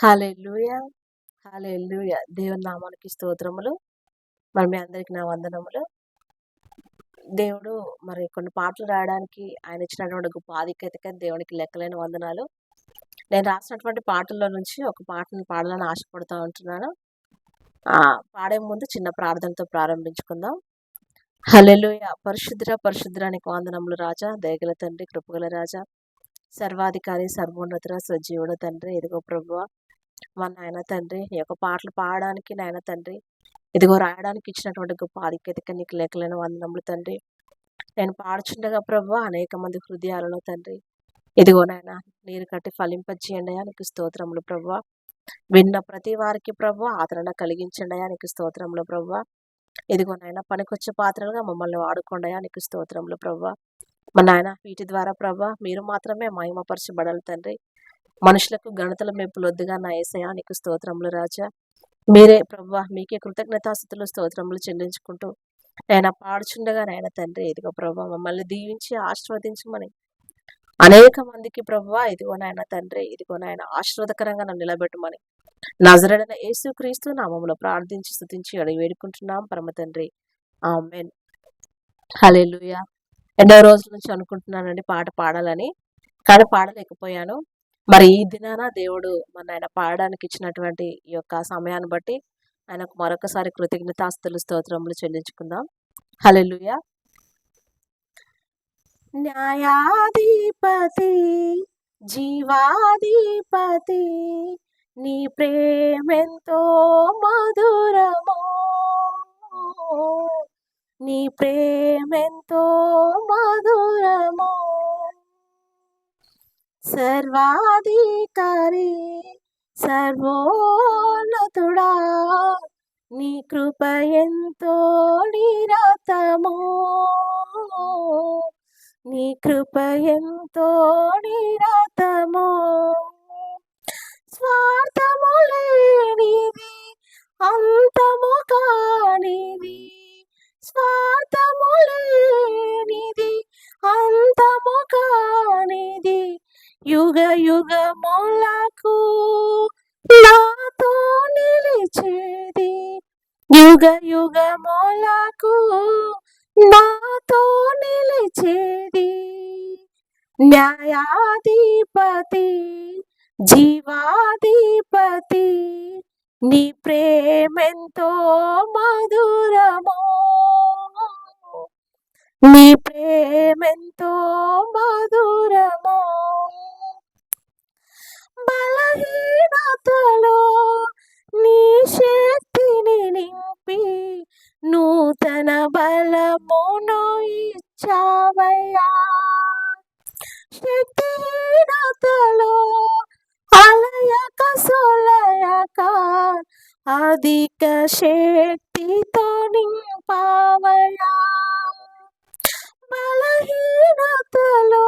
హల్లెలూయా! హల్లెలూయా! దేవుని నామానికి స్తోత్రములు. మరి మీ అందరికి నా వందనములు. దేవుడు మరి కొన్ని పాటలు రాయడానికి ఆయన ఇచ్చినటువంటి గొప్ప ఆధిక్యతక దేవునికి లెక్కలేని వందనాలు. నేను రాసినటువంటి పాటల్లో నుంచి ఒక పాటను పాడాలని ఆశపడుతూ ఉంటున్నాను. పాడే ముందు చిన్న ప్రార్థనతో ప్రారంభించుకుందాం. హలెలుయ పరిశుద్ర పరిశుద్రానికి వందనములు రాజా, దయగల తండ్రి, కృపగల రాజా, సర్వాధికారి, సర్వోన్నతుడ, సజీవుడు తండ్రి, ఇదిగో ప్రభువా, మా నాయన తండ్రి, నీ యొక్క పాటలు పాడడానికి నాయన తండ్రి, ఇదిగో రాయడానికి ఇచ్చినటువంటి గొప్ప ఆధిక్యతకి నీకు లెక్కలేని వందనములు తండ్రి. నేను పాడుచుండగా ప్రభు అనేక మంది హృదయాలలో తండ్రి, ఇదిగో నాయన నీరు కట్టి ఫలింపజేయండియా నీకు స్తోత్రములు ప్రభు విన్న ప్రతి వారికి ప్రభు ఆదరణ కలిగించండయ్యా నీకు స్తోత్రములు ప్రభు ఇదిగో నాయన పనికొచ్చే పాత్రలుగా మమ్మల్ని వాడుకోండయ్యా నీకు స్తోత్రములు ప్రభు మా నాయన వీటి ద్వారా ప్రభ మీరు మాత్రమే మహిమపరచబడాలి తండ్రి. మనుషులకు గణతల మెప్పులు వద్దుగా నా ఏసయానికి స్తోత్రములు రాజా. మీరే ప్రభా మీకే కృతజ్ఞతాస్తుతులు, స్తోత్రములు చెల్లించుకుంటూ ఆయన పాడుచుండగా నాయన తండ్రి ఇదిగో ప్రభువా మమ్మల్ని దీవించి ఆశీర్వదించమని అనేక మందికి ప్రభువా ఇదిగో నాయన తండ్రి, ఇదిగో నాయన ఆశీర్వదకరంగా నన్ను నిలబెట్టమని నజరేడైన యేసుక్రీస్తు నామములో ప్రార్థించి స్థుతించి అడిగి వేడుకుంటున్నాం పరమ తండ్రి. హలే హల్లెలూయా! ఎన్నో రోజుల నుంచి అనుకుంటున్నానండి పాట పాడాలని. కానీ పాడలేకపోయాను. మరి ఈ దినాన దేవుడు మరి నాయన పాడడానికి ఇచ్చినటువంటి ఈ యొక్క సమయాన్ని బట్టి ఆయనకు మరొకసారి కృతజ్ఞతాస్తుతులు, స్తోత్రములు చెల్లించుకుందాం. హల్లెలూయా! న్యాయాధిపతి, జీవాధిపతి, నీ ప్రేమెంతో మధురమో, నీ ప్రేమెంతో మధురమో. సర్వాధికారి, సర్వోన్నతుడా, నీ కృప ఎంతో నిరతము. నీ కృప ఎంతో నిరతము. స్వార్థము లేనిది, అంతము యుగ యుగములకు నాతో నిలిచేది. న్యాయాధిపతి, జీవాధిపతి, నీ ప్రేమెంతో మధురమో, నీ ప్రే అధిక శక్తితో నింపావయ్యా. బలహీనతలో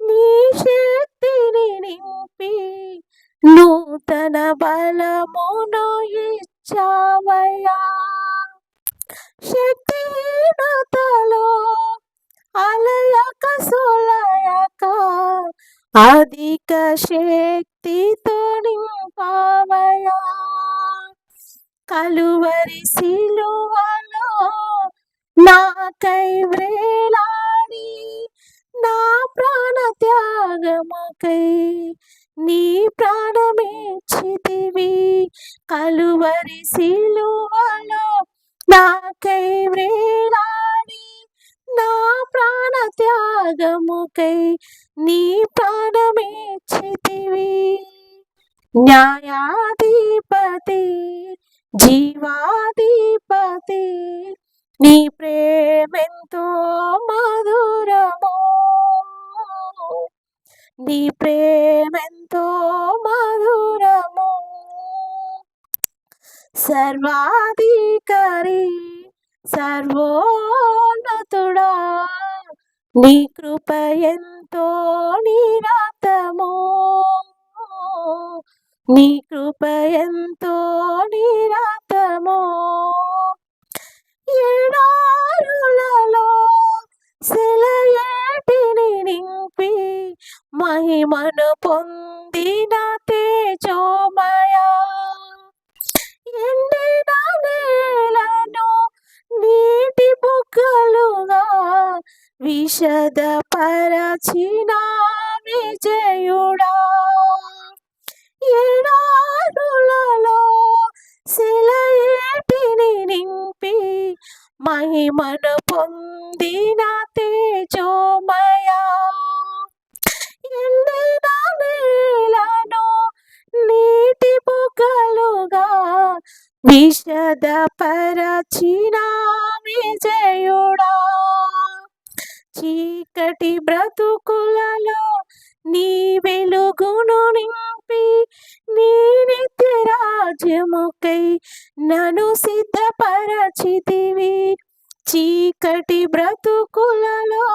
నీ శక్తిని నింపి, నూతన బలమును ఇచ్చావయా శక్తిహీనతలో అలయక సోలయక అధిక శక్తితో నింపావయ్యా. కలువరి సిలువలో నాకై వ్రేలాడి, నా ప్రాణ త్యాగమకై నీ ప్రాణమేచ్చితివి కలువరి సిలువలో నాకై వ్రేలాడి, నా ప్రాణ త్యాగముకై నీ ప్రాణమేచ్చితివి న్యాయాధిపతి, జీవాధిపతి, నీ ప్రేమెంతో మధురము. నీ ప్రేమెంతో మధురము. సర్వాధికారి, సర్వోన్నతుడా, నీ కృప ఎంతో నిరాతము. నీ కృపయంతో నిరాతమో. ఎడారులలో సెలయేటిని నింపి మహిమను పొందిన తేజోమయా. ఎండిన నేలను నీటి బుగ్గలుగా విషదపరచిన విజయుడా. మహిమను పొందిన తేజోమయా. ఎండిన నేలను నీటి బుగ్గలుగా విషదపరచిన విజయుడా. చీకటి బ్రతుకులలో నీ వెలుగును నింపి నీ నిత్య రాజ్యముకై నన్ను సిద్ధపరచితివి. చీకటి బ్రతుకులలో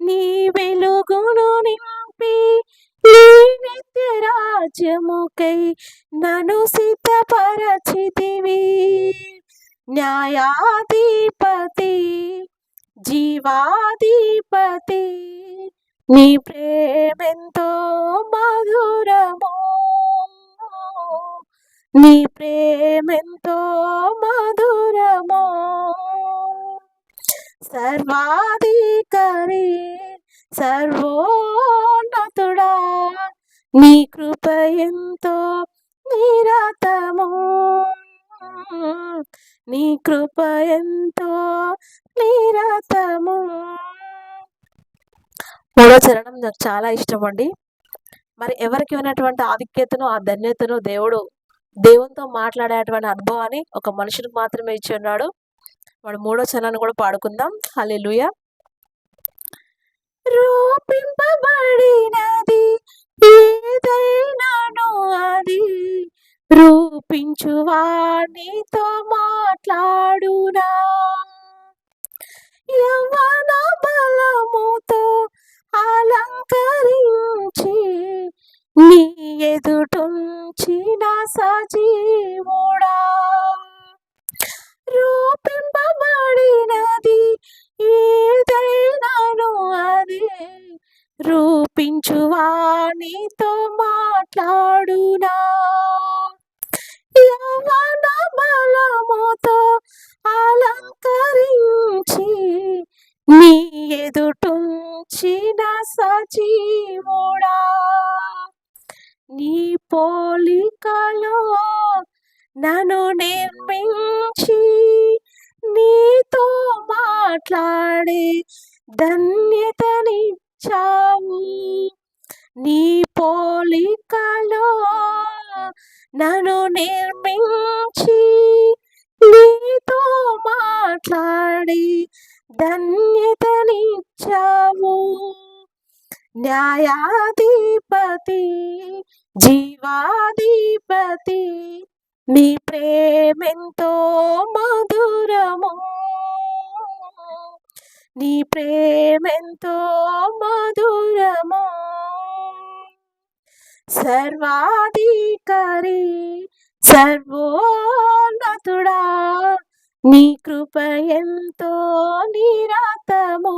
నీ వెలుగును నింపి నీ నిత్య రాజ్యముకై నను సిద్ధపరచితివి. న్యాయాధిపతి జీవాధిపతి నీ ప్రేమెంతో మధురము నీ ప్రేమెంతో మధురము. సర్వాధికారి సర్వోన్నతుడా నీ కృప ఎంతో నిరతము. నీ కృప ఎంతో నిరతము. మూడో చరణం నాకు చాలా ఇష్టం అండి. మరి ఎవరికి ఉన్నటువంటి ఆధిక్యతను ఆ ధన్యతను దేవుడు దేవునితో మాట్లాడేటువంటి అనుభవాన్ని ఒక మనుషులకు మాత్రమే ఇచ్చి ఉన్నాడు వాడు మూడో చరణాన్ని కూడా పాడుకుందాం. హల్లెలూయ. రూపింపబడినది ఏదైనాను అది రూపించువానితో మాట్లాడునా. యవన బలముతో అలంకరించి నీ ఎదుటుంచిన సజీవుడా. రూపింపబడినది ఏదైనాను అది. రూపించువానితో మాట్లాడునా. యవ్వన మాట్లాడే ధన్యతనిచ్చావు. నీ పోలికలో నన్ను నిర్మించి నీతో మాట్లాడి ధన్యతనిచ్చావు. న్యాయాధిపతి జీవాధిపతి నీ ప్రేమెంతో మధురము నీ ప్రేమెంతో మధురము? సర్వాధికారి సర్వోన్నతుడా? నీ కృప ఎంతో నిరాతము?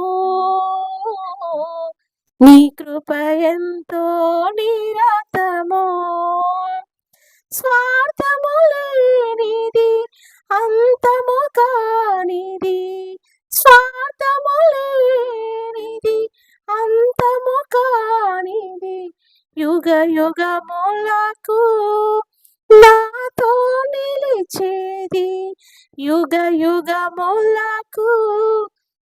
నీ కృప ఎంతో నిరాతము? స్వార్థము లేనిది అంతము కానిది యుగములకు నాతో నిలిచేది. యుగ యుగములకు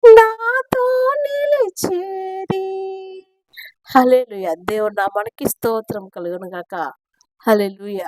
నాతో నిలిచేది. హలేలుయ దేవుడు నామానికి స్తోత్రం కలుగును గాక. హల్లెలూయా.